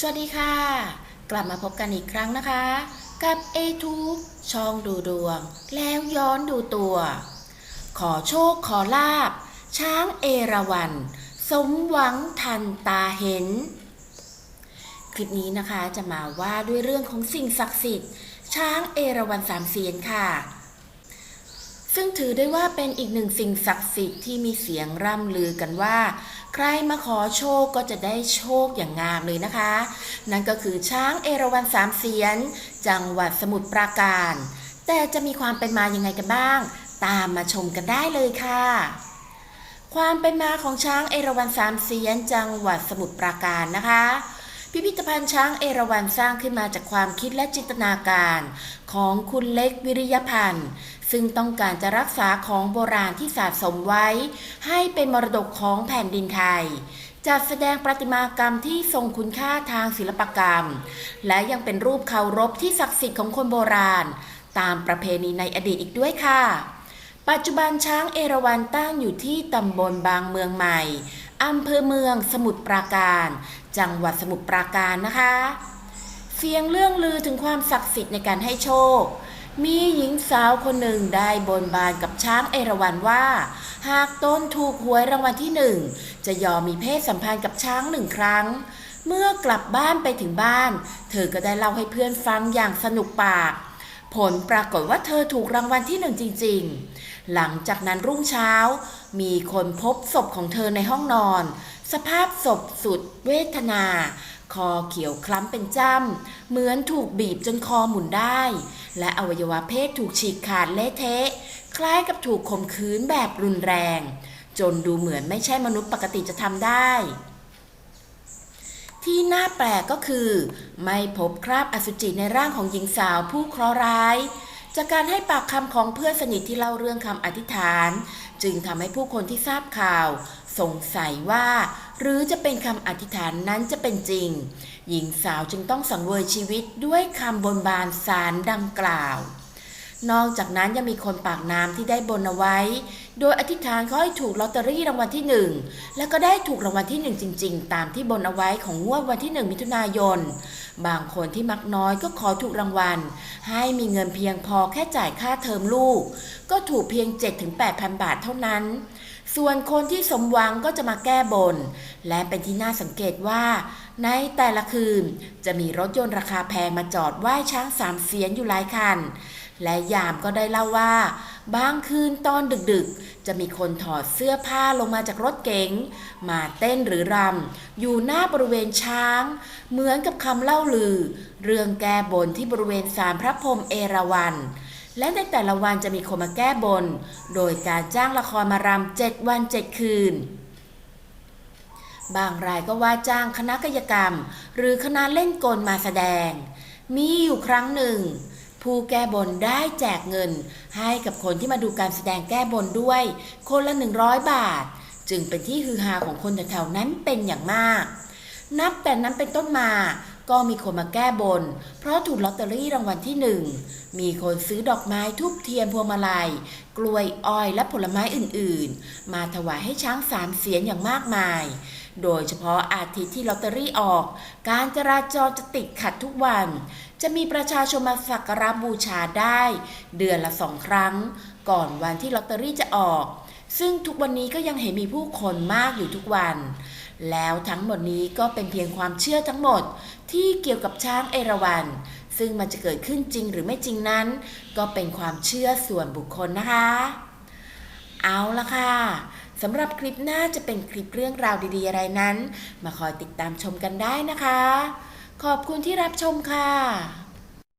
สวัสดีค่ะ กลับมาพบกันอีกครั้งนะคะ กับ A2 ช่องดูดวง แล้วย้อนดูตัว ขอโชคขอลาบ ช้างเอราวัณสมหวังทันตาเห็น คลิปนี้นะคะจะมาว่าด้วยเรื่องของสิ่งศักดิ์สิทธิ์ ช้างเอราวัณสามเสียนค่ะ ซึ่งถือได้ว่าเป็นอีกหนึ่งสิ่งศักดิ์สิทธิ์ที่มีเสียงร่ำลือกันว่า ใครมาขอโชคก็จะได้โชคอย่างงามเลยนะคะ นั่นก็คือช้างเอราวัณสามเสียน จังหวัดสมุทรปราการ แต่จะมีความเป็นมายังไงกันบ้าง ตามมาชมกันได้เลยค่ะความเป็นมาของช้างเอราวัณสามเสียนจังหวัดสมุทรปราการนะคะ พิพิธภัณฑ์ช้างเอราวัณสร้างขึ้นมาจากความคิดและจินตนาการของคุณเล็กวิริยพันธ์ ซึ่งต้องการจะรักษาของโบราณที่สะสมไว้ ให้เป็นมรดกของแผ่นดินไทย จัดแสดงประติมากรรมที่ทรงคุณค่าทางศิลปกรรม และยังเป็นรูปเคารพที่ศักดิ์สิทธิ์ของคนโบราณ ตามประเพณีในอดีตอีกด้วยค่ะ ปัจจุบันช้างเอราวัณตั้งอยู่ที่ตำบลบางเมืองใหม่ อำเภอเมืองสมุทรปราการ จังหวัดสมุทรปราการนะคะ เสียงเรื่องลือถึงความศักดิ์สิทธิ์ในการให้โชค มีหญิงสาวคนหนึ่งได้บนบานกับช้างเอราวัณว่า หากตนถูกหวยรางวัลที่หนึ่งจะยอมมีเพศสัมพันธ์กับช้างหนึ่งครั้งเมื่อกลับบ้านไปถึงบ้าน เธอก็ได้เล่าให้เพื่อนฟังอย่างสนุกปาก ผลปรากฏว่าเธอถูกรางวัลที่หนึ่งจริง ๆ หลังจากนั้นรุ่งเช้า มีคนพบศพของเธอในห้องนอน สภาพศพสุดเวทนา คอเขียวคล้ำเป็นจ้ำ เหมือนถูกบีบจนคอหมุนได้ และอวัยวะเพศถูกฉีกขาดเละเทะ คล้ายกับถูกข่มขืนแบบรุนแรง จนดูเหมือนไม่ใช่มนุษย์ปกติจะทำได้ ที่น่าแปลกก็คือ ไม่พบคราบอสุจิในร่างของหญิงสาวผู้เคราะห์ร้าย จากการให้ปากคำของเพื่อนสนิทที่เล่าเรื่องคำอธิษฐาน จึงทำให้ผู้คนที่ทราบข่าว สงสัยว่า หรือจะเป็นคำอธิษฐานนั้นจะเป็นจริง หญิงสาวจึงต้องสังเวยชีวิตด้วยคำบนบานสารดังกล่าว นอกจากนั้นยังมีคนปากน้ำที่ได้บนเอาไว้ โดยอธิษฐานขาให้ถูกลอตเตอรี่รางวัลที่หนึ่งแล้วก็ได้ถูกรางวัลที่หนึ่งจริง ๆ ตามที่บนเอาไว้ของงวดวันที่หนึ่งมิถุนายน บางคนที่มักน้อยก็ขอถูกรางวัล ให้มีเงินเพียงพอแค่จ่ายค่าเทอมลูก ก็ถูกเพียง 7-8,000 บาทเท่านั้น ส่วนคนที่สมหวังก็จะมาแก้บน และเป็นที่น่าสังเกตว่า ในแต่ละคืน จะมีรถยนต์ราคาแพงมาจอดไหว้ช้างสามเสียนอยู่หลายคัน และยามก็ได้เล่าว่า บางคืนตอนดึกๆ จะมีคนถอดเสื้อผ้าลงมาจากรถเก๋งมาเต้นหรือรำอยู่หน้าบริเวณช้าง เหมือนกับคำเล่าลือ เรื่องแก้บนที่บริเวณศาลพระพรหมเอราวัณและในแต่ละวันจะมีคนมาแก้บน โดยการจ้างละครมารำเจ็ดวันเจ็ดคืน บางรายก็ว่าจ้างคณะกายกรรม หรือคณะเล่นกลมาแสดง มีอยู่ครั้งหนึ่ง ผู้แก้บนได้แจกเงิน ให้กับคนที่มาดูการแสดงแก้บนด้วย คนละ 100 บาท จึงเป็นที่ฮือฮาของคนแถวๆนั้นเป็นอย่างมาก นับแต่นั้นเป็นต้นมา ก็มีคนมาแก้บน เพราะถูกลอตเตอรี่รางวัลที่หนึ่ง มีคนซื้อดอกไม้ทุบเทียนพวงมาลัย กล้วยอ้อยและผลไม้อื่นๆ มาถวายให้ช้างสามเสียนอย่างมากมาย โดยเฉพาะอาทิตย์ที่ลอตเตอรี่ออก การจราจรจะติดขัดทุกวัน จะมีประชาชนมาสักการะบูชาได้ เดือนละสองครั้ง ก่อนวันที่ลอตเตอรี่จะออก ซึ่งทุกวันนี้ก็ยังเห็นมีผู้คนมากอยู่ทุกวัน แล้วทั้งหมดนี้ก็เป็นเพียงความเชื่อทั้งหมดที่เกี่ยวกับช้างเอราวัณซึ่งมันจะเกิดขึ้นจริงหรือไม่จริงนั้น ก็เป็นความเชื่อส่วนบุคคลนะคะ เอาละค่ะสำหรับคลิปหน้าจะเป็นคลิปเรื่องราวดีๆอะไรนั้น มาคอยติดตามชมกันได้นะคะ ขอบคุณที่รับชมค่ะ